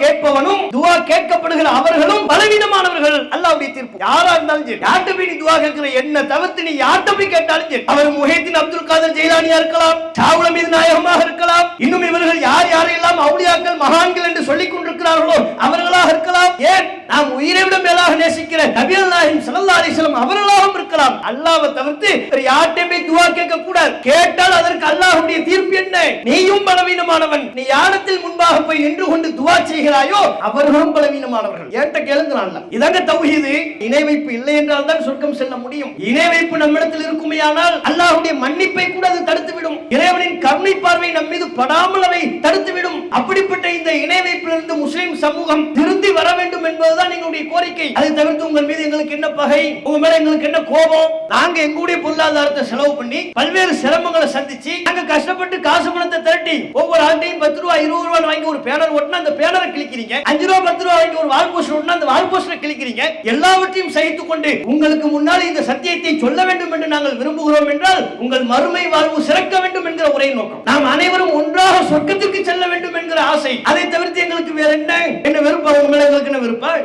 கேட்பவனும் கேட்கப்படுகிற அவர்களும் பலவீனமானவர்கள். அல்லாவுடைய தீர்ப்பு. யாரா இருந்தாலும் சரி. யார்கிட்ட போய் நீ துவா கேட்கிற? என்ன தவிர்த்து நீ யார்கிட்ட போய் கேட்டாலும் சரி. அவர் முஹைதீன் அப்துல் காதர் ஜெயிலானியா இருக்கலாம். சாவுல மீது நாயகமாக இருக்கலாம். இன்னும் இவர்கள் யார் யாரெல்லாம் அவுளியாக்கள் மகான்கள் என்று சொல்லிக் கொண்டிருக்கிறார்களோ அவர்களாக இருக்கலாம். ஏன்? நாம் உயிரை விட மேலாக நேசிக்கிற நபியல் நாயகம் சல்லா அலைஹி அவர்களாகவும் இருக்கலாம். அல்லாவை தவிர்த்து வேற போய் துவா கேட்க கூடாது கேட்டால் அதற்கு அல்லாஹ் என்ன? நீயும் பலவீனமானவன். நீ யானத்தில் முன்பாக போய் நின்று கொண்டு துவா செய்கிறாயோ அவர்களும் பலவீனமானவர்கள். ஏட்ட கேளுங்கிறான்ல. இதாங்க தௌஹீது. இணை வைப்பு இல்லை என்றால் தான் சொர்க்கம் செல்ல முடியும். இணை வைப்பு நம்மிடத்தில் இருக்குமேயானால் அல்லாஹ்வுடைய மன்னிப்பை கூட அது தடுத்துவிடும். இறைவனின் கருணை பார்வை நம் மீது படாமல் அவை தடுத்து இந்த இணை வைப்பிலிருந்து முஸ்லிம் சமூகம் திருந்தி வர வேண்டும் என்பதுதான் எங்களுடைய கோரிக்கை. அதை தவிர்த்து உங்கள் மீது எங்களுக்கு என்ன பகை? உங்க மேல எங்களுக்கு என்ன கோபம்? நாங்க எங்களுடைய பொருளாதாரத்தை செலவு பண்ணி பல்வேறு சிரமங்களை சந்திச்சு நாங்க கஷ்டப்பட்டு காசு பணத்தை திரட்டி ஒவ்வொரு ஆண்டையும் பத்து ரூபாய் இருபது ரூபாய் வாங்கி ஒரு பேனர் ஓட்டினா அந்த பேனரை கிழிக்கிறீங்க. அஞ்சு ரூபாய் பத்து ரூபாய் வாங்கி ஒரு வால் போஸ்டர் ஒட்டினா அந்த வால் போஸ்டரை கிழிக்கிறீங்க. எல்லாவற்றையும் சகித்துக் கொண்டு உங்களுக்கு முன்னால் இந்த சத்தியத்தை சொல்ல வேண்டும் என்று நாங்கள் விரும்புகிறோம் என்றால் உங்கள் மறுமை வாழ்வு சிறக்க வேண்டும் என்கிற ஒரே நோக்கம். நாம் அனைவரும் ஒன்றாக சொர்க்கத்திற்கு செல்ல ஆசை அதை தவிர்த்து எங்களுக்கு வேற என்ன? என்ன விருப்பம் உங்க எங்களுக்கு என்ன விருப்பம்